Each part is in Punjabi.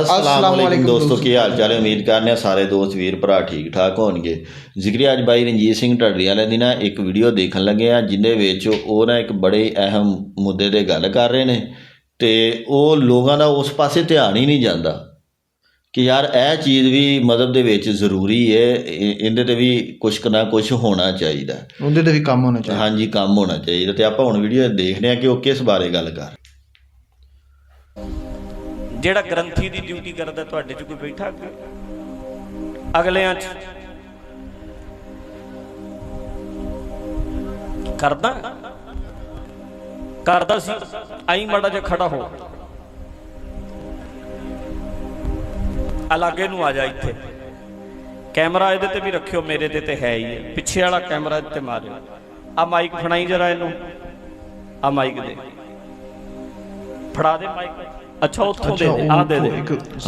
ਅਸਲਾਮ ਵਾਲੇਕੁਮ ਦੋਸਤੋ ਕੀ ਹਾਲ ਚਾਲ ਹੈ? ਉਮੀਦ ਕਰਨੇ ਆ ਸਾਰੇ ਦੋਸਤ ਵੀਰ ਭਰਾ ਠੀਕ ਠਾਕ ਹੋਣਗੇ। ਜ਼ਿਕਰੀ ਅੱਜ ਬਾਈ ਰਣਜੀਤ ਸਿੰਘ ਢੱਡਰੀ ਵਾਲੇ ਦੀ ਨਾ ਇੱਕ ਵੀਡੀਓ ਦੇਖਣ ਲੱਗੇ ਆ ਜਿੰਦੇ ਵਿੱਚ ਉਹ ਨਾ ਇੱਕ ਬੜੇ ਅਹਿਮ ਮੁੱਦੇ ਤੇ ਗੱਲ ਕਰ ਰਹੇ ਨੇ ਤੇ ਉਹ ਲੋਕਾਂ ਦਾ ਉਸ ਪਾਸੇ ਧਿਆਨ ਹੀ ਨਹੀਂ ਜਾਂਦਾ ਕਿ ਯਾਰ ਇਹ ਚੀਜ਼ ਵੀ ਮਦਦ ਦੇ ਵਿੱਚ ਜ਼ਰੂਰੀ ਹੈ ਇਹ- ਇਹਦੇ ਤੇ ਵੀ ਕੁਛ ਕੁ ਨਾ ਕੁਛ ਹੋਣਾ ਚਾਹੀਦਾ। ਉਹਦੇ ਤੇ ਵੀ ਕੰਮ ਹੋਣਾ ਚਾਹੀਦਾ। ਹਾਂਜੀ ਕੰਮ ਹੋਣਾ ਚਾਹੀਦਾ ਤੇ ਆਪਾਂ ਹੁਣ ਵੀਡੀਓ ਦੇਖਦੇ ਆ ਕਿ ਉਹ ਕਿਸ ਬਾਰੇ ਗੱਲ ਕਰ ਜਿਹੜਾ ਗ੍ਰੰਥੀ ਦੀ ਡਿਊਟੀ ਕਰਦਾ, ਤੁਹਾਡੇ ਚ ਕੋਈ ਬੈਠਾ ਅੱਗੇ? ਅਗਲਿਆਂ ਚ? ਕਰਦਾ? ਕਰਦਾ ਸੀ, ਆਈ ਮਾੜਾ ਜਿਹਾ ਖੜਾ ਹੋ। ਅਲਾਗੇ ਨੂੰ ਆ ਜਾ ਇੱਥੇ। ਕੈਮਰਾ ਇਹਦੇ ਤੇ ਵੀ ਰੱਖਿਓ, ਮੇਰੇ ਤੇ ਤੇ ਹੈ ਹੀ ਹੈ। ਪਿੱਛੇ ਵਾਲਾ ਕੈਮਰਾ ਇਹਦੇ ਤੇ ਮਾਰਿਓ। ਆ ਮਾਈਕ ਫੜਾਈ ਜਰਾ ਇਹਨੂੰ। ਆ ਮਾਈਕ ਦੇ। ਫੜਾ ਦੇ ਮਾਈਕ ਅੱਛਾ ਉੱਥੋਂ ਦੇ ਦੇ ਆ ਦੇ ਦੇ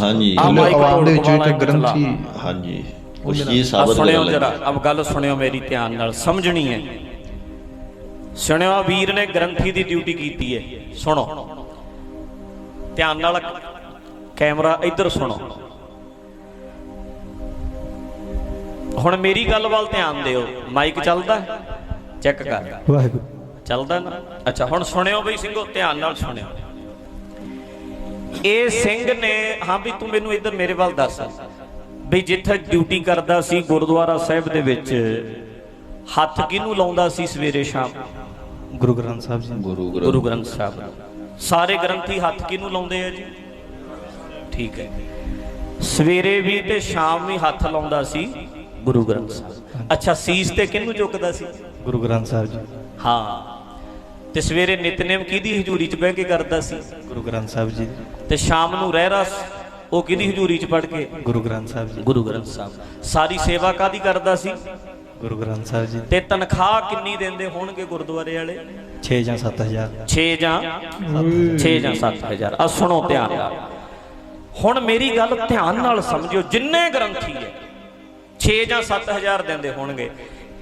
ਹਾਂਜੀ ਆਹ ਮਾਈਕ ਆਵਾਜ਼ ਦੇ ਵਿੱਚ ਇੱਕ ਗ੍ਰੰਥੀ ਹਾਂਜੀ ਕੁਛ ਆ ਸਾਬਤ ਸੁਣਿਓ ਜਰਾ। ਅਬ ਗੱਲ ਸੁਣਿਓ ਮੇਰੀ ਧਿਆਨ ਨਾਲ. ਸਮਝਣੀ ਹੈ। ਸੁਣਿਓ ਵੀਰ ਨੇ ਗ੍ਰੰਥੀ ਦੀ ਡਿਊਟੀ ਕੀਤੀ ਹੈ। ਸੁਣੋ। ਧਿਆਨ ਨਾਲ ਕੈਮਰਾ ਇੱਧਰ ਸੁਣੋ। ਹੁਣ ਮੇਰੀ ਗੱਲ ਵੱਲ ਧਿਆਨ ਦਿਓ। ਮਾਈਕ ਚੱਲਦਾ? ਚੈੱਕ ਕਰ। ਵਾਹਿਗੁਰੂ। ਚੱਲਦਾ ਨਾ? ਅੱਛਾ ਹੁਣ ਸੁਣਿਓ ਬਈ ਸਿੰਘੋ ਧਿਆਨ ਨਾਲ ਸੁਣਿਓ। ਇਹ ਸਿੰਘ ਨੇ ਹਾਂ ਵੀ ਤੂੰ ਮੈਨੂੰ ਇੱਧਰ ਮੇਰੇ ਵੱਲ ਦੱਸ। ਵੀ ਜਿੱਥੇ ਡਿਊਟੀ ਕਰਦਾ ਸੀ ਗੁਰਦੁਆਰਾ ਸਾਹਿਬ ਦੇ ਵਿੱਚ ਹੱਥ ਕਿਹਨੂੰ ਲਾਉਂਦਾ ਸੀ ਸਵੇਰੇ ਸ਼ਾਮ? ਗੁਰੂ ਗ੍ਰੰਥ ਸਾਹਿਬ ਜੀ। ਗੁਰੂ ਗੁਰੂ ਗ੍ਰੰਥ ਸਾਹਿਬ। ਸਾਰੇ ਗ੍ਰੰਥੀ ਹੱਥ ਕਿਹਨੂੰ ਲਾਉਂਦੇ ਆ ਜੀ? ਠੀਕ ਹੈ। ਸਵੇਰੇ ਵੀ ਤੇ ਸ਼ਾਮ ਵੀ ਹੱਥ ਲਾਉਂਦਾ ਸੀ ਗੁਰੂ ਗ੍ਰੰਥ ਸਾਹਿਬ। ਅੱਛਾ ਸੀਸ ਤੇ ਕਿਹਨੂੰ ਝੁਕਦਾ ਸੀ? ਗੁਰੂ ਗ੍ਰੰਥ ਸਾਹਿਬ ਜੀ। ਹਾਂ। ਤੇ ਸਵੇਰੇ ਨਿਤਨੇਮ ਕਿਹਦੀ ਹਜ਼ੂਰੀ 'ਚ ਬਹਿ ਕੇ ਕਰਦਾ ਸੀ? ਗੁਰੂ ਗ੍ਰੰਥ ਸਾਹਿਬ ਜੀ। ਤੇ ਸ਼ਾਮ ਨੂੰ ਰਹਿਰਾਸ ਉਹ ਕਿਹਦੀ ਹਜ਼ੂਰੀ 'ਚ ਪੜ ਕੇ? ਗੁਰੂ ਗ੍ਰੰਥ ਸਾਹਿਬ ਜੀ। ਗੁਰੂ ਗ੍ਰੰਥ ਸਾਹਿਬ। ਸਾਰੀ ਸੇਵਾ ਕਾਦੀ ਕਰਦਾ ਸੀ? ਗੁਰੂ ਗ੍ਰੰਥ ਸਾਹਿਬ ਜੀ। ਤੇ ਤਨਖਾਹ ਕਿੰਨੀ ਦਿੰਦੇ ਹੋਣਗੇ ਗੁਰਦੁਆਰੇ ਵਾਲੇ? 6 ਜਾਂ 7000 6 ਜਾਂ? 6 ਜਾਂ 7000 ਆ ਸੁਣੋ ਧਿਆਨ ਨਾਲ। ਹੁਣ ਮੇਰੀ ਗੱਲ ਧਿਆਨ ਨਾਲ ਸਮਝਿਓ ਜਿੰਨੇ ਗ੍ਰੰਥੀ ਹੈ 6 ਜਾਂ 7000 ਦਿੰਦੇ ਹੋਣਗੇ।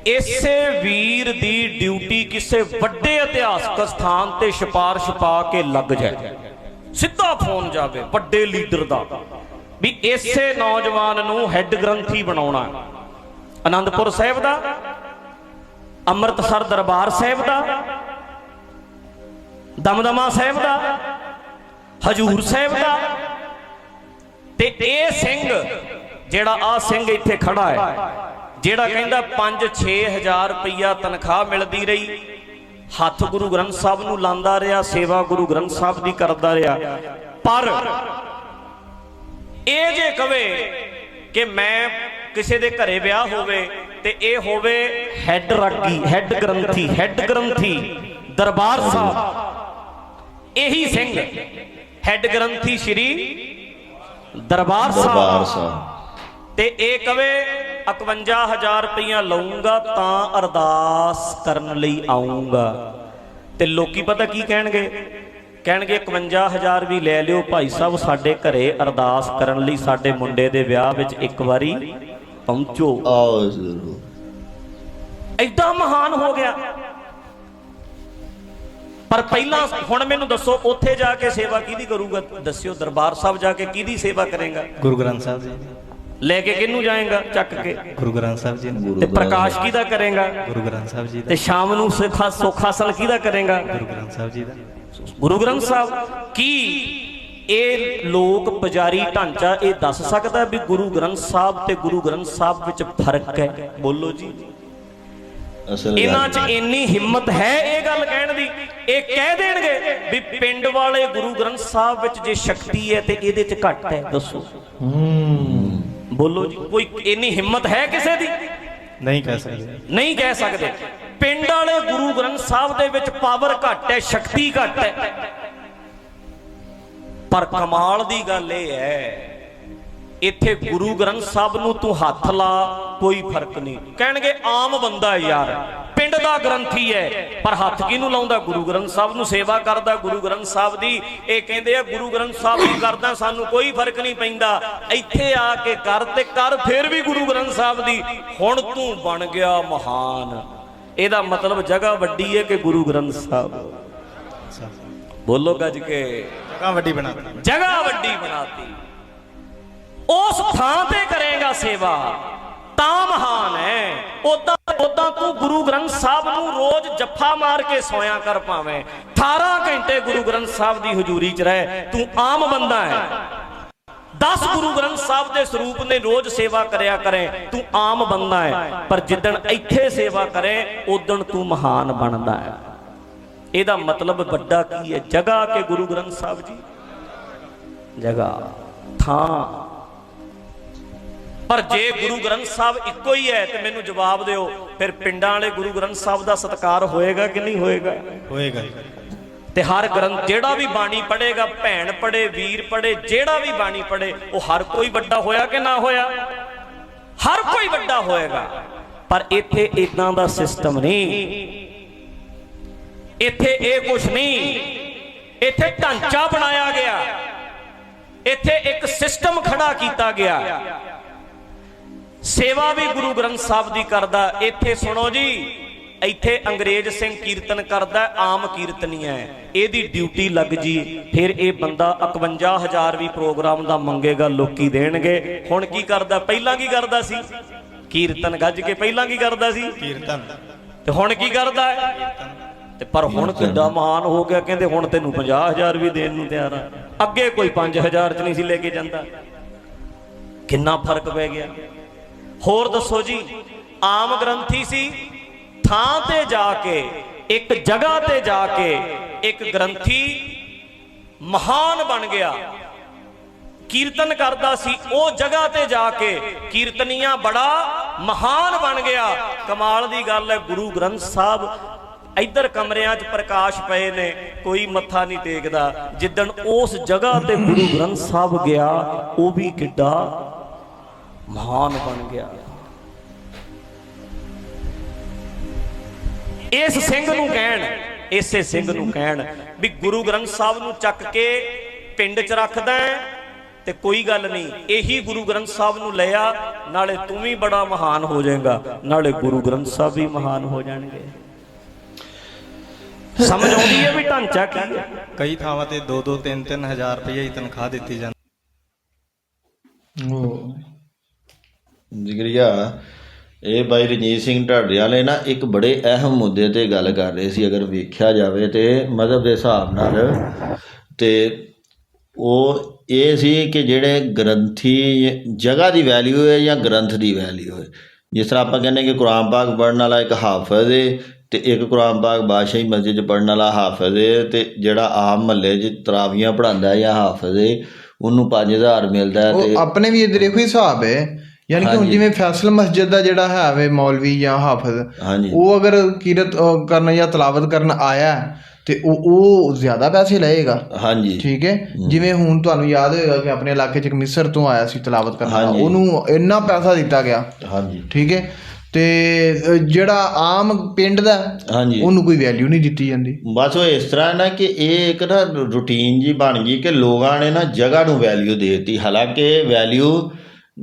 ਇਸੇ ਵੀਰ ਦੀ ਡਿਊਟੀ ਕਿਸੇ ਵੱਡੇ ਇਤਿਹਾਸਕ ਸਥਾਨ ਤੇ ਸਿਫਾਰਿਸ਼ ਪਾ ਕੇ ਲੱਗ ਜਾਏ। ਸਿੱਧਾ ਫੋਨ ਜਾਵੇ, ਵੱਡੇ ਲੀਡਰ ਦਾ, ਵੀ ਇਸੇ ਨੌਜਵਾਨ ਨੂੰ ਹੈੱਡ ਗ੍ਰੰਥੀ ਬਣਾਉਣਾ ਆਨੰਦਪੁਰ ਸਾਹਿਬ ਦਾ, ਅੰਮ੍ਰਿਤਸਰ ਦਰਬਾਰ ਸਾਹਿਬ ਦਾ, ਦਮਦਮਾ ਸਾਹਿਬ ਦਾ, ਹਜੂਰ ਸਾਹਿਬ ਦਾ, ਤੇ ਇਹ ਸਿੰਘ ਜਿਹੜਾ ਆ ਸਿੰਘ ਇੱਥੇ ਖੜਾ ਹੈ ਜਿਹੜਾ ਕਹਿੰਦਾ 5-6000 ਰੁਪਈਆ ਤਨਖਾਹ ਮਿਲਦੀ ਰਹੀ ਹੱਥ ਗੁਰੂ ਗ੍ਰੰਥ ਸਾਹਿਬ ਨੂੰ ਲਾਂਦਾ ਰਿਹਾ ਸੇਵਾ ਗੁਰੂ ਗ੍ਰੰਥ ਸਾਹਿਬ ਦੀ ਕਰਦਾ ਰਿਹਾ। ਪਰ ਇਹ ਜੇ ਕਵੇ ਕਿ ਮੈਂ ਕਿਸੇ ਦੇ ਘਰੇ ਵਿਆਹ ਹੋਵੇ ਤੇ ਇਹ ਹੋਵੇ ਹੈੱਡ ਰਾਗੀ ਹੈੱਡ ਗ੍ਰੰਥੀ ਹੈੱਡ ਗ੍ਰੰਥੀ ਦਰਬਾਰ ਸਾਹਿਬ। ਇਹੀ ਸਿੰਘ ਹੈੱਡ ਗ੍ਰੰਥੀ ਸ਼੍ਰੀ ਦਰਬਾਰ ਸਾਹਿਬ। ਤੇ ਇਹ ਕਵੇ 51000 ਰੁਪਈਆ ਲਊਂਗਾ ਤਾਂ ਅਰਦਾਸ ਕਰਨ ਲਈ ਆਉਂਗਾ ਤੇ ਲੋਕੀ ਪਤਾ ਕੀ ਕਹਿਣਗੇ? ਕਹਿਣਗੇ 51000 ਵੀ ਲੈ ਲਿਓ ਭਾਈ ਸਾਹਿਬ ਸਾਡੇ ਘਰੇ ਅਰਦਾਸ ਕਰਨ ਲਈ ਸਾਡੇ ਮੁੰਡੇ ਦੇ ਵਿਆਹ ਵਿੱਚ ਇੱਕ ਵਾਰੀ ਪਹੁੰਚੋ। ਆਓ ਜ਼ਰੂਰ। ਐਡਾ ਮਹਾਨ ਹੋ ਗਿਆ। ਪਰ ਪਹਿਲਾਂ ਹੁਣ ਮੈਨੂੰ ਦੱਸੋ ਉੱਥੇ ਜਾ ਕੇ ਸੇਵਾ ਕਿਹਦੀ ਕਰੂਗਾ? ਦੱਸਿਓ ਦਰਬਾਰ ਸਾਹਿਬ ਜਾ ਕੇ ਕਿਹਦੀ ਸੇਵਾ ਕਰੇਗਾ? ਗੁਰੂ ਗ੍ਰੰਥ ਸਾਹਿਬ ਜੀ। ਲੈ ਕੇ ਕਿਹਨੂੰ ਜਾਏਗਾ? ਚੱਕ ਕੇ। ਗੁਰੂ ਗ੍ਰੰਥ ਸਾਹਿਬ ਜੀ ਨੂੰ ਤੇ ਪ੍ਰਕਾਸ਼ ਕਿਹਦਾ ਕਰੇਗਾ? ਗੁਰੂ ਗ੍ਰੰਥ ਸਾਹਿਬ ਜੀ ਦਾ। ਤੇ ਸ਼ਾਮ ਨੂੰ ਸਿੱਖਾ ਸੋਖਾਸਨ ਕਿਹਦਾ ਕਰੇਗਾ? ਗੁਰੂ ਗ੍ਰੰਥ ਸਾਹਿਬ ਜੀ ਦਾ। ਗੁਰੂ ਗ੍ਰੰਥ ਸਾਹਿਬ ਕੀ ਇਹ ਲੋਕ ਪੁਜਾਰੀ ਢਾਂਚਾ ਇਹ ਦੱਸ ਸਕਦਾ ਵੀ ਗੁਰੂ ਗ੍ਰੰਥ ਸਾਹਿਬ ਤੇ ਗੁਰੂ ਗ੍ਰੰਥ ਸਾਹਿਬ ਵਿੱਚ ਫ਼ਰਕ ਹੈ? ਬੋਲੋ ਜੀ। ਅਸਲ ਇਹਨਾਂ 'ਚ ਇੰਨੀ ਹਿੰਮਤ ਹੈ ਇਹ ਗੱਲ ਕਹਿਣ ਦੀ? ਇਹ ਕਹਿ ਦੇਣਗੇ ਵੀ ਪਿੰਡ ਵਾਲੇ ਗੁਰੂ ਗ੍ਰੰਥ ਸਾਹਿਬ ਵਿੱਚ ਜੇ ਸ਼ਕਤੀ ਹੈ ਤੇ ਇਹਦੇ 'ਚ ਘੱਟ ਹੈ ਦੱਸੋ। ਬੋਲੋ ਜੀ ਕੋਈ ਇੰਨੀ ਹਿੰਮਤ ਹੈ ਕਿਸੇ ਦੀ? ਨਹੀਂ ਕਹਿ ਸਕਦੇ। ਨਹੀਂ ਕਹਿ ਸਕਦੇ। ਪਿੰਡ ਵਾਲੇ ਗੁਰੂ ਗ੍ਰੰਥ ਸਾਹਿਬ ਦੇ ਵਿੱਚ ਪਾਵਰ ਘੱਟ ਹੈ ਸ਼ਕਤੀ ਘੱਟ ਹੈ। ਪਰ ਕਮਾਲ ਦੀ ਗੱਲ ਇਹ ਹੈ ਇੱਥੇ ਗੁਰੂ ਗ੍ਰੰਥ ਸਾਹਿਬ ਨੂੰ ਤੂੰ ਹੱਥ ਲਾ ਕੋਈ ਫ਼ਰਕ ਨਹੀਂ। ਕਹਿਣਗੇ ਆਮ ਬੰਦਾ ਯਾਰ। ਪਿੰਡ ਦਾ ਗ੍ਰੰਥੀ ਹੈ ਪਰ ਹੱਥ ਕਿਹਨੂੰ ਲਾਉਂਦਾ? ਗੁਰੂ ਗ੍ਰੰਥ ਸਾਹਿਬ ਨੂੰ ਸੇਵਾ ਕਰਦਾ ਗੁਰੂ ਗ੍ਰੰਥ ਸਾਹਿਬ ਦੀ। ਇਹ ਕਹਿੰਦੇ ਆ ਗੁਰੂ ਗ੍ਰੰਥ ਸਾਹਿਬ ਨੂੰ ਕਰਦਾ ਸਾਨੂੰ ਕੋਈ ਫ਼ਰਕ ਨਹੀਂ ਪੈਂਦਾ। ਇੱਥੇ ਆ ਕੇ ਕਰ ਤੇ ਕਰ ਫੇਰ ਵੀ ਗੁਰੂ ਗ੍ਰੰਥ ਸਾਹਿਬ ਦੀ। ਹੁਣ ਤੂੰ ਬਣ ਗਿਆ ਮਹਾਨ। ਇਹਦਾ ਮਤਲਬ ਜਗ੍ਹਾ ਵੱਡੀ ਹੈ ਕਿ ਗੁਰੂ ਗ੍ਰੰਥ ਸਾਹਿਬ। ਬੋਲੋ ਗੱਜ ਕੇ। ਜਗ੍ਹਾ ਵੱਡੀ ਬਣਾ। ਜਗ੍ਹਾ ਵੱਡੀ ਬਣਾਤੀ। ਉਸ ਥਾਂ ਤੇ ਕਰੇਗਾ ਸੇਵਾ। ਤਾਂ ਮਹਾਨ ਹੈ। ਉਦਾਂ ਉਦਾਂ ਤੂੰ ਗੁਰੂ ਗ੍ਰੰਥ ਸਾਹਿਬ ਨੂੰ ਰੋਜ਼ ਜੱਫਾ ਮਾਰ ਕੇ ਸੋਇਆ ਕਰ ਪਾਵੇਂ 18 ਘੰਟੇ ਗੁਰੂ ਗ੍ਰੰਥ ਸਾਹਿਬ ਦੀ ਹਜ਼ੂਰੀ 'ਚ ਰਹਿ। ਤੂੰ ਆਮ ਬੰਦਾ ਹੈ। 10 ਗੁਰੂ ਗ੍ਰੰਥ ਸਾਹਿਬ ਦੇ ਸਰੂਪ ਨੇ ਰੋਜ਼ ਸੇਵਾ ਕਰਿਆ ਕਰੇ। ਤੂੰ ਆਮ ਬੰਦਾ ਹੈ। ਪਰ ਜਿੱਦਣ ਇੱਥੇ ਸੇਵਾ ਕਰੇ ਉਦਣ ਤੂੰ ਮਹਾਨ ਬਣਦਾ ਹੈ। ਇਹਦਾ ਮਤਲਬ ਵੱਡਾ ਕੀ ਹੈ? ਜਗ੍ਹਾ ਕੇ ਗੁਰੂ ਗ੍ਰੰਥ ਸਾਹਿਬ ਜੀ। ਜਗ੍ਹਾ ਥਾਂ। ਪਰ ਜੇ ਗੁਰੂ ਗ੍ਰੰਥ ਸਾਹਿਬ ਇੱਕੋ ਹੀ ਹੈ ਤੇ ਮੈਨੂੰ ਜਵਾਬ ਦਿਓ ਫਿਰ ਪਿੰਡਾਂ ਵਾਲੇ ਗੁਰੂ ਗ੍ਰੰਥ ਸਾਹਿਬ ਦਾ ਸਤਿਕਾਰ ਹੋਏਗਾ ਕਿ ਨਹੀਂ ਹੋਏਗਾ? ਹੋਏਗਾ ਤੇ ਹਰ ਗ੍ਰੰਥ ਜਿਹੜਾ ਵੀ ਬਾਣੀ ਪੜ੍ਹੇਗਾ ਭੈਣ ਪੜ੍ਹੇ ਵੀਰ ਪੜ੍ਹੇ ਜਿਹੜਾ ਵੀ ਬਾਣੀ ਪੜ੍ਹੇ ਉਹ ਹਰ ਕੋਈ ਵੱਡਾ ਹੋਇਆ ਕਿ ਨਾ ਹੋਇਆ? ਹਰ ਕੋਈ ਵੱਡਾ ਹੋਏਗਾ। ਪਰ ਇੱਥੇ ਇਦਾਂ ਦਾ ਸਿਸਟਮ ਨਹੀਂ। ਇੱਥੇ ਇਹ ਕੁਝ ਨਹੀਂ। ਇੱਥੇ ਢਾਂਚਾ ਬਣਾਇਆ ਗਿਆ। ਇੱਥੇ ਇੱਕ ਸਿਸਟਮ ਖੜਾ ਕੀਤਾ ਗਿਆ। ਸੇਵਾ ਵੀ ਗੁਰੂ ਗ੍ਰੰਥ ਸਾਹਿਬ ਦੀ ਕਰਦਾ। ਇੱਥੇ ਸੁਣੋ ਜੀ ਇੱਥੇ ਅੰਗਰੇਜ਼ ਸਿੰਘ ਕੀਰਤਨ ਕਰਦਾ ਆਮ ਕੀਰਤਨੀਆ ਹੈ। ਇਹਦੀ ਡਿਊਟੀ ਲੱਗ ਜੀ ਫਿਰ ਇਹ ਬੰਦਾ 51000 ਵੀ ਪ੍ਰੋਗਰਾਮ ਦਾ ਮੰਗੇਗਾ ਲੋਕੀ ਦੇਣਗੇ। ਹੁਣ ਕੀ ਕਰਦਾ? ਪਹਿਲਾਂ ਕੀ ਕਰਦਾ ਸੀ? ਕੀਰਤਨ ਗੱਜ ਕੇ ਪਹਿਲਾਂ ਕੀ ਕਰਦਾ ਸੀ? ਕੀਰਤਨ। ਤੇ ਹੁਣ ਕੀ ਕਰਦਾ ਹੈ? ਤੇ ਪਰ ਹੁਣ ਕਿੱਡਾ ਮਹਾਨ ਹੋ ਗਿਆ ਕਹਿੰਦੇ ਹੁਣ ਤੈਨੂੰ 50000 ਵੀ ਦੇਣ ਨੂੰ ਤਿਆਰ ਆ। ਅੱਗੇ ਕੋਈ 5000 ਚ ਨਹੀਂ ਸੀ ਲੈ ਕੇ ਜਾਂਦਾ। ਕਿੰਨਾ ਫ਼ਰਕ ਪੈ ਗਿਆ? ਹੋਰ ਦੱਸੋ ਜੀ, ਆਮ ਗ੍ਰੰਥੀ ਸੀ, ਥਾਂ ਤੇ ਜਾ ਕੇ, ਇੱਕ ਜਗ੍ਹਾ ਤੇ ਜਾ ਕੇ ਇੱਕ ਗ੍ਰੰਥੀ ਮਹਾਨ ਬਣ ਗਿਆ। ਕੀਰਤਨ ਕਰਦਾ ਸੀ, ਉਹ ਜਗ੍ਹਾ ਤੇ ਜਾ ਕੇ ਕੀਰਤਨੀਆਂ ਬੜਾ ਮਹਾਨ ਬਣ ਗਿਆ। ਕਮਾਲ ਦੀ ਗੱਲ ਹੈ, ਗੁਰੂ ਗ੍ਰੰਥ ਸਾਹਿਬ ਇੱਧਰ ਕਮਰਿਆਂ 'ਚ ਪ੍ਰਕਾਸ਼ ਪਏ ਨੇ, ਕੋਈ ਮੱਥਾ ਨਹੀਂ ਟੇਕਦਾ। ਜਿੱਦਣ ਉਸ ਜਗ੍ਹਾ ਤੇ ਗੁਰੂ ਗ੍ਰੰਥ ਸਾਹਿਬ ਗਿਆ, ਉਹ ਵੀ ਕਿੱਡਾ ਮਹਾਨ ਬਣ ਗਿਆ। ਇਸ ਸਿੰਘ ਨੂੰ ਕਹਿਣ ਇਸੇ ਸਿੰਘ ਨੂੰ ਕਹਿਣ ਵੀ ਗੁਰੂ ਗ੍ਰੰਥ ਸਾਹਿਬ ਨੂੰ ਚੱਕ ਕੇ ਪਿੰਡ 'ਚ ਰੱਖਦਾ ਤੇ ਕੋਈ ਗੱਲ ਨਹੀਂ ਇਹੀ ਗੁਰੂ ਗ੍ਰੰਥ ਸਾਹਿਬ ਨੂੰ ਲਿਆ ਨਾਲੇ ਤੂੰ ਵੀ ਬੜਾ ਮਹਾਨ ਹੋ ਜਾਏਗਾ ਨਾਲੇ ਗੁਰੂ ਗ੍ਰੰਥ ਸਾਹਿਬ ਵੀ ਮਹਾਨ ਹੋ ਜਾਣਗੇ। ਸਮਝ ਆਉਂਦੀ ਹੈ ਵੀ ਢਾਂਚਾ ਕੀ ਹੈ? ਕਈ ਥਾਵਾਂ ਤੇ 2-2 3-3 ਹਜ਼ਾਰ ਰੁਪਏ ਦੀ ਤਨਖਾਹ ਦਿੱਤੀ ਜਾਂਦੀ। ਉਹ ਜਿਗਰੀਆ ਇਹ ਬਾਈ ਰਣਜੀਤ ਸਿੰਘ ਢਾਡੇ ਵਾਲੇ ਨਾ ਇੱਕ ਬੜੇ ਅਹਿਮ ਮੁੱਦੇ ਤੇ ਗੱਲ ਕਰ ਰਹੇ ਸੀ ਅਗਰ ਵੇਖਿਆ ਜਾਵੇ ਤੇ ਮذਹਬ ਦੇ ਹਿਸਾਬ ਨਾਲ। ਤੇ ਉਹ ਇਹ ਸੀ ਕਿ ਜਿਹੜੇ ਗ੍ਰੰਥੀ ਜਗ੍ਹਾ ਦੀ ਵੈਲਿਊ ਹੈ ਜਾਂ ਗ੍ਰੰਥ ਦੀ ਵੈਲਿਊ ਹੈ। ਜਿਸ ਤਰ੍ਹਾਂ ਆਪਾਂ ਕਹਿੰਦੇ ਕਿ ਕੁਰਾਨ ਪਾਕ ਪੜ੍ਹਨ ਵਾਲਾ ਇੱਕ ਹਾਫਜ਼ ਹੈ ਤੇ ਇੱਕ ਕੁਰਾਨ ਪਾਕ ਬਾਦਸ਼ਾਹੀ ਮਸਜਿਦ 'ਚ ਪੜ੍ਹਨ ਵਾਲਾ ਹਾਫਜ਼ ਹੈ ਤੇ ਜਿਹੜਾ ਆਮ ਮਹੱਲੇ 'ਚ ਤਰਾਵੀਆਂ ਪੜ੍ਹਾਉਂਦਾ ਜਾਂ ਹਾਫਜ਼ ਹੈ ਉਹਨੂੰ 5000 ਮਿਲਦਾ ਹੈ ਤੇ ਆਪਣੇ ਵੀ ਇਹੋ ਹੀ ਹਿਸਾਬ ਹੈ। ਯਾਨੀ ਕਿ ਹੁਣ ਜਿਵੇਂ ਫੈਸਲ ਮਸਜਿਦ ਦਾ ਜਿਹੜਾ ਹੈ ਵੇ ਮੌਲਵੀ ਜਾਂ ਹਾਫਜ਼ ਉਹ ਅਗਰ ਕੀਰਤ ਕਰਨ ਜਾਂ ਤਲਾਵਤ ਕਰਨ ਆਇਆ ਤੇ ਉਹ ਉਹ ਜ਼ਿਆਦਾ ਪੈਸੇ ਲਏਗਾ। ਹਾਂਜੀ। ਠੀਕ ਹੈ? ਜਿਵੇਂ ਹੁਣ ਤੁਹਾਨੂੰ ਯਾਦ ਹੋਏਗਾ ਕਿ ਆਪਣੇ ਇਲਾਕੇ 'ਚ ਇੱਕ ਮਿਸਰ ਤੋਂ ਆਇਆ ਸੀ ਤਲਾਵਤ ਕਰਨ। ਉਹਨੂੰ ਇੰਨਾ ਪੈਸਾ ਦਿੱਤਾ ਗਿਆ। ਹਾਂਜੀ। ਠੀਕ ਹੈ? ਤੇ ਜਿਹੜਾ ਆਮ ਪਿੰਡ ਦਾ ਹਾਂਜੀ। ਉਹਨੂੰ ਕੋਈ ਵੈਲਿਊ ਨਹੀਂ ਦਿੱਤੀ ਜਾਂਦੀ। ਬਸ ਉਹ ਇਸ ਤਰ੍ਹਾਂ ਨਾ ਕਿ ਇਹ ਇੱਕ ਨਾ ਰੂਟੀਨ ਜੀ ਬਣ ਗਈ ਕਿ ਲੋਕਾਂ ਨੇ ਨਾ ਜਗ੍ਹਾ ਨੂੰ ਵੈਲਿਊ ਦੇ ਦਿੱਤੀ। ਹਾਲਾਂਕਿ ਵੈਲਿਊ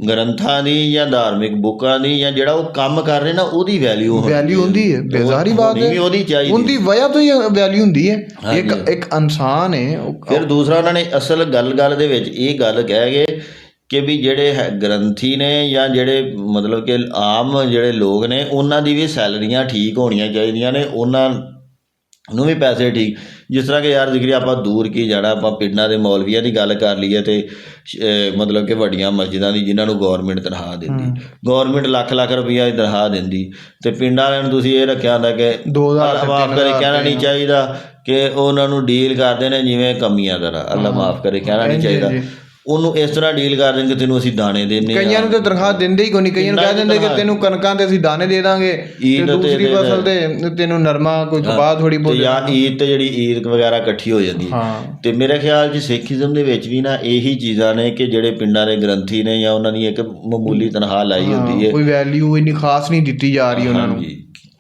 ਗ੍ਰੰਥਾਂ ਦੀ ਜਾਂ ਧਾਰਮਿਕ ਬੁੱਕਾਂ ਦੀ ਜਾਂ ਜਿਹੜਾ ਉਹ ਕੰਮ ਕਰ ਰਹੇ ਨਾ ਉਹਦੀ ਵੈਲਿਊ ਵੈਲਿਊ ਹੁੰਦੀ ਹੈ ਬੇਜ਼ਾਰੀ ਬਾਤ ਹੈ। ਉਹਦੀ ਚਾਹੀਦੀ। ਉਹਦੀ ਵਜ੍ਹਾ ਤੋਂ ਹੀ ਵੈਲਿਊ ਹੁੰਦੀ ਹੈ। ਇੱਕ ਇੱਕ ਇਨਸਾਨ ਹੈ ਫਿਰ ਦੂਸਰਾ ਉਹਨਾਂ ਨੇ ਅਸਲ ਗੱਲ-ਗੱਲ ਦੇ ਵਿੱਚ ਇਹ ਗੱਲ ਕਹਿ ਗਏ ਕਿ ਵੀ ਜਿਹੜੇ ਗ੍ਰੰਥੀ ਨੇ ਜਾਂ ਜਿਹੜੇ ਮਤਲਬ ਕਿ ਆਮ ਜਿਹੜੇ ਲੋਕ ਨੇ ਉਹਨਾਂ ਦੀ ਵੀ ਸੈਲਰੀਆਂ ਠੀਕ ਹੋਣੀਆਂ ਚਾਹੀਦੀਆਂ ਨੇ ਉਹਨਾਂ ਨੂੰ ਵੀ ਪੈਸੇ ਠੀਕ। ਜਿਸ ਤਰ੍ਹਾਂ ਕਿ ਯਾਰ ਜ਼ਿਕਰੀ ਆਪਾਂ ਦੂਰ ਕੀ ਜਾਣਾ ਆਪਾਂ ਪਿੰਡਾਂ ਦੇ ਮੌਲਵੀਆਂ ਦੀ ਗੱਲ ਕਰ ਲਈਏ ਤੇ ਮਤਲਬ ਕਿ ਵੱਡੀਆਂ ਮਸਜਿਦਾਂ ਦੀ ਜਿਨ੍ਹਾਂ ਨੂੰ ਗਵਰਨਮੈਂਟ ਤਨਖਾਹ ਦਿੰਦੀ। ਗਵਰਨਮੈਂਟ ਲੱਖ ਲੱਖ ਰੁਪਈਆ ਦੀ ਤਨਖਾਹ ਦਿੰਦੀ। ਤੇ ਪਿੰਡਾਂ ਵਾਲਿਆਂ ਨੂੰ ਤੁਸੀਂ ਇਹ ਰੱਖਿਆ ਹੁੰਦਾ ਕਿ ਦੋ ਹਜ਼ਾਰ ਤੇ ਮਾਫ ਤਿੰਨ ਕਰੇ ਕਹਿਣਾ ਨਹੀਂ ਚਾਹੀਦਾ ਕਿ ਉਹਨਾਂ ਨੂੰ ਡੀਲ ਕਰਦੇ ਨੇ ਜਿਵੇਂ ਕਮੀਆਂ ਦਾ ਅੱਲਾ ਮਾਫ ਕਰੇ ਕਹਿਣਾ ਨਹੀਂ ਚਾਹੀਦਾ। ਉਹਨੂੰ ਇਸ ਤਰ੍ਹਾਂ ਡੀਲ ਕਰ ਦੇਣਗੇ ਤੈਨੂੰ ਅਸੀਂ ਦਾਣੇ ਦੇਣੇ ਆ। ਕਈਆਂ ਨੂੰ ਤੇ ਤਨਖਾਹ ਦਿੰਦੇ ਹੀ ਕੋਈ ਨਹੀਂ? ਕਈਆਂ ਨੂੰ ਕਹਿ ਦਿੰਦੇ ਕਿ ਤੈਨੂੰ ਕਣਕਾਂ ਤੇ ਅਸੀਂ ਦਾਣੇ ਦੇ ਦਾਂਗੇ ਤੇ ਦੂਸਰੀ ਫਸਲ ਤੇ ਤੈਨੂੰ ਨਰਮਾ ਕੋਈ ਕਪਾਹ ਥੋੜੀ ਬਹੁਤ ਜਾਂ ਈਦ ਤੇ ਜਿਹੜੀ ਈਦ ਵਗੈਰਾ ਇਕੱਠੀ ਹੋ ਜਾਂਦੀ ਹੈ। ਹਾਂ। ਤੇ ਮੇਰੇ ਖਿਆਲ 'ਚ ਸਿੱਖੀਜ਼ਮ ਦੇ ਵਿੱਚ ਵੀ ਨਾ ਇਹੀ ਚੀਜ਼ਾਂ ਨੇ ਕਿ ਜਿਹੜੇ ਪਿੰਡਾਂ ਦੇ ਗ੍ਰੰਥੀ ਨੇ ਜਾਂ ਉਹਨਾਂ ਦੀ ਇੱਕ ਮਾਮੂਲੀ ਤਨਖਾਹ ਲਾਈ ਹੁੰਦੀ ਹੈ। ਕੋਈ ਵੈਲਿਊ ਇੰਨੀ ਖਾਸ ਨਹੀਂ ਦਿੱਤੀ ਜਾ ਰਹੀ ਉਹਨਾਂ ਨੂੰ।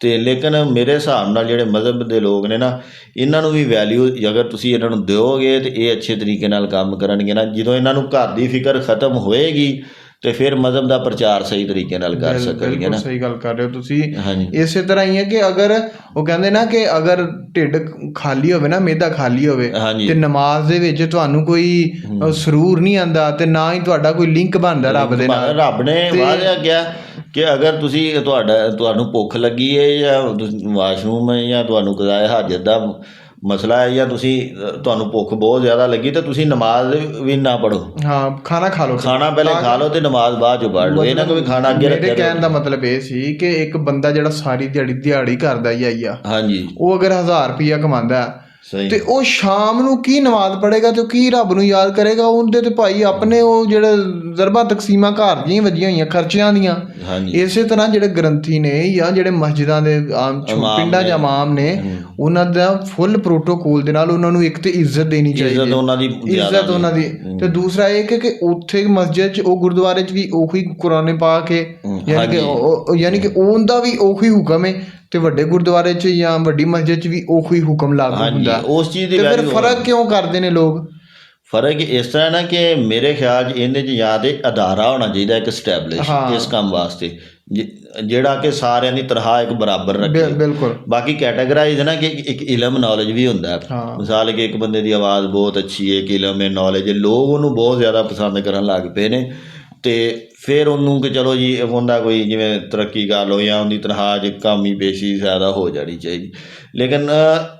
ਹਾਂਜੀ ਤੇ ਲੇਕਿਨ ਮੇਰੇ ਹਿਸਾਬ ਨਾਲ ਜਿਹੜੇ ਮਜ਼ਹਬ ਦੇ ਲੋਕ ਨੇ ਨਾ ਇਹਨਾਂ ਨੂੰ ਵੀ ਵੈਲਿਊ ਅਗਰ ਤੁਸੀਂ ਇਹਨਾਂ ਨੂੰ ਦਿਓਗੇ ਤੇ ਇਹ ਅੱਛੇ ਤਰੀਕੇ ਨਾਲ ਕੰਮ ਕਰਨਗੇ ਨਾ। ਜਦੋਂ ਇਹਨਾਂ ਨੂੰ ਘਰ ਦੀ ਫਿਕਰ ਖਤਮ ਹੋਏਗੀ ਤੇ ਫਿਰ ਮਜ਼ਹਬ ਦਾ ਪ੍ਰਚਾਰ ਸਹੀ ਤਰੀਕੇ ਨਾਲ ਕਰ ਸਕਣਗੇ ਨਾ। ਸਹੀ ਗੱਲ ਕਰ ਰਹੇ ਹੋ ਤੁਸੀਂ। ਇਸੇ ਤਰ੍ਹਾਂ ਹੀ ਹੈ ਕਿ ਅਗਰ ਉਹ ਕਹਿੰਦੇ ਨਾ ਕਿ ਅਗਰ ਢਿੱਡ ਖਾਲੀ ਹੋਵੇ ਨਾ ਮਿਹਦਾ ਖਾਲੀ ਹੋਵੇ ਤੇ ਨਮਾਜ਼ ਦੇ ਵਿੱਚ ਤੁਹਾਨੂੰ ਕੋਈ ਸਰੂਰ ਨਹੀਂ ਆਂਦਾ ਤੇ ਨਾ ਹੀ ਤੁਹਾਡਾ ਕੋਈ ਲਿੰਕ ਬਣਦਾ ਰੱਬ ਦੇ ਨਾਲ। ਰੱਬ ਨੇ ਵਾਅਦਾ ਗਿਆ ਕਿ ਅਗਰ ਤੁਸੀਂ ਤੁਹਾਡਾ ਤੁਹਾਨੂੰ ਭੁੱਖ ਲੱਗੀ ਹੈ ਜਾਂ ਤੁਸੀਂ ਵਾਸ਼ਰੂਮ ਹੈ ਜਾਂ ਤੁਹਾਨੂੰ ਕਜ਼ਾਏ ਹਾਜਤ ਦਾ ਮਸਲਾ ਹੈ ਜਾਂ ਤੁਸੀਂ ਤੁਹਾਨੂੰ ਭੁੱਖ ਬਹੁਤ ਜ਼ਿਆਦਾ ਲੱਗੀ ਤਾਂ ਤੁਸੀਂ ਨਮਾਜ਼ ਵੀ ਨਾ ਪੜੋ ਹਾਂ ਖਾਣਾ ਖਾ ਲਓ ਖਾਣਾ ਪਹਿਲੇ ਖਾ ਲਓ ਤੇ ਨਮਾਜ਼ ਬਾਅਦ ਚ ਪੜ ਲਓ। ਇਹ ਨਾ ਕੋਈ ਖਾਣਾ ਅੱਗੇ ਮੇਰੇ ਰੱਖਿਆ ਕਹਿਣ ਦਾ ਮਤਲਬ ਇਹ ਸੀ ਕਿ ਇੱਕ ਬੰਦਾ ਜਿਹੜਾ ਸਾਰੀ ਦਿਹਾੜੀ ਦਿਹਾੜੀ ਕਰਦਾ ਹੀ ਆਈਆ ਹਾਂਜੀ। ਉਹ ਅਗਰ 1000 ਰੁਪਿਆ ਕਮਾਉਂਦਾ ਹੈ, ਸਹੀ ਤੇ ਉਹ ਸ਼ਾਮ ਨੂੰ ਕੀ ਨਮਾਜ਼ ਪੜ੍ਹੇਗਾ ਤੇ ਕੀ ਰੱਬ ਨੂੰ ਯਾਦ ਕਰੇਗਾ ਉਹਦੇ ਤੇ ਭਾਈ ਆਪਣੇ ਉਹ ਜਿਹੜੇ ਜ਼ਰਬਾ ਤਕਸੀਮਾਂ ਘਰ ਦੀਆਂ ਵੱਜੀਆਂ ਹੋਈਆਂ ਖਰਚਿਆਂ ਦੀਆਂ। ਇਸੇ ਤਰ੍ਹਾਂ ਜਿਹੜੇ ਗ੍ਰੰਥੀ ਨੇ ਜਾਂ ਜਿਹੜੇ ਮਸਜਿਦਾਂ ਦੇ ਆਮ ਪਿੰਡਾਂ। ਜਾਂ ਇਮਾਮ ਨੇ ਉਹਨਾਂ ਦਾ ਫੁੱਲ ਪ੍ਰੋਟੋਕੋਲ ਦੇ ਨਾਲ ਉਹਨਾਂ ਨੂੰ ਇੱਕ ਤੇ ਇੱਜ਼ਤ ਦੇਣੀ ਚਾਹੀਦੀ। ਇੱਜ਼ਤ ਉਹਨਾਂ ਦੀ ਇੱਜ਼ਤ ਉਹਨਾਂ ਦੀ। ਤੇ ਦੂਸਰਾ ਇਹ ਕਿ ਉੱਥੇ ਮਸਜਿਦ 'ਚ ਉਹ ਗੁਰਦੁਆਰੇ 'ਚ ਵੀ ਉਹੀ ਕੁਰਾਨੇ ਪਾ ਕੇ ਯਾਨੀ ਕਿ ਯਾਨੀ ਕਿ ਉਹਦਾ ਵੀ ਉਹੀ ਹੁਕਮ ਹੈ ਤੇ ਵੱਡੇ ਗੁਰਦੁਆਰੇ 'ਚ ਜਾਂ ਵੱਡੀ ਮਸਜਿਦ 'ਚ ਵੀ ਉਹੀ ਹੁਕਮ ਲਾਗੂ ਹਾਂਜੀ ਹੁੰਦਾ। ਉਸ ਚੀਜ਼ ਦੀ ਤੇ ਫਿਰ value ਫ਼ਰਕ ਕਿਉਂ ਕਰਦੇ ਨੇ ਲੋਕ? ਫ਼ਰਕ ਇਸ ਤਰ੍ਹਾਂ ਨਾ ਕਿ ਮੇਰੇ ਖਿਆਲ 'ਚ ਇਹਦੇ 'ਚ ਜਾਂ ਤੇ ਅਦਾਰਾ ਹੋਣਾ ਚਾਹੀਦਾ ਇੱਕ ਸਟੈਬਲਿਸ਼ ਹਾਂ। ਇਸ ਕੰਮ ਵਾਸਤੇ। ਜਿ- ਜਿਹੜਾ ਕਿ ਸਾਰਿਆਂ ਦੀ ਤਨਖਾਹ ਇੱਕ ਬਰਾਬਰ ਰੱਖੇ। ਬਿਲ- ਬਿਲਕੁਲ। ਬਾਕੀ ਕੈਟਾਗਰਾਈਜ਼ ਨਾ ਕਿ ਇੱਕ- ਇੱਕ ਇਲਮ ਨੌਲੇਜ ਵੀ ਹੁੰਦਾ ਹੈ। ਹਾਂ। ਮਿਸਾਲ ਕਿ ਇੱਕ ਬੰਦੇ ਦੀ ਆਵਾਜ਼ ਬਹੁਤ ਅੱਛੀ ਹੈ ਕਿ ਇਲਮ ਹੈ ਨੌਲੇਜ ਹੈ। ਲੋਕ ਉਹਨੂੰ ਬਹੁਤ ਜ਼ਿਆਦਾ ਪਸੰਦ ਕਰਨ ਲੱਗ ਪਏ ਨੇ। ਤੇ ਫਿਰ ਉਹਨੂੰ ਕਿ ਚਲੋ ਜੀ ਉਹਦਾ ਕੋਈ ਜਿਵੇਂ ਤਰੱਕੀ ਕਰ ਲਓ ਜਾਂ ਉਹਦੀ ਤਨਖਾਹ 'ਚ ਕਾਮੀ ਪੇਸ਼ੀ ਜ਼ਿਆਦਾ ਹੋ ਜਾਣੀ ਚਾਹੀਦੀ। ਲੇਕਿਨ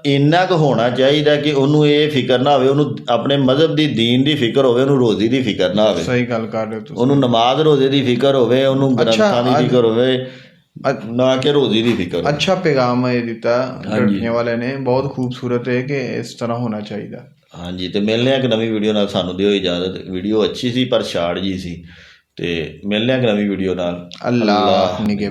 ਇੰਨਾ ਕੁ ਹੋਣਾ ਚਾਹੀਦਾ ਕਿ ਉਹਨੂੰ ਇਹ ਫਿਕਰ ਨਾ ਹੋਵੇ ਉਹਨੂੰ ਆਪਣੇ ਮਜ਼ਹਬ ਦੀ ਦੀਨ ਦੀ ਫਿਕਰ ਹੋਵੇ ਉਹਨੂੰ ਰੋਜ਼ੀ ਦੀ ਫਿਕਰ ਨਾ ਹੋਵੇ। ਸਹੀ ਗੱਲ ਕਰ ਰਹੇ ਹੋ ਤੁਸੀਂ। ਉਹਨੂੰ ਨਮਾਜ਼ ਰੋਜ਼ੇ ਦੀ ਫਿਕਰ ਹੋਵੇ ਉਹਨੂੰ ਗ੍ਰੰਥਾਂ ਦੀ ਫਿਕਰ ਹੋਵੇ ਨਾ ਕਿ ਰੋਜ਼ੀ ਦੀ ਫਿਕਰ। ਅੱਛਾ ਪੈਗਾਮ ਇਹ ਦਿੱਤਾ। ਲੜਕੀਆਂ ਵਾਲੇ ਨੇ। ਬਹੁਤ ਖੂਬਸੂਰਤ ਹੈ ਕਿ ਇਸ ਤਰ੍ਹਾਂ ਹੋਣਾ ਚਾਹੀਦਾ। ਹਾਂਜੀ ਤੇ ਮਿਲਨੇ ਆ ਇੱਕ ਨਵੀਂ ਵੀਡੀਓ ਨਾਲ। ਸਾਨੂੰ ਦਿਓ ਇਜਾਜ਼ਤ। ਵੀਡੀਓ ਅੱਛੀ ਸੀ ਪਰ ਸ਼ਾਰਟ ਜੀ ਸੀ। ਤੇ ਮਿਲਨੇ ਆ ਨਵੀਂ ਵੀਡੀਓ ਨਾਲ। ਅੱਲਾਹ ਨਿਗੇ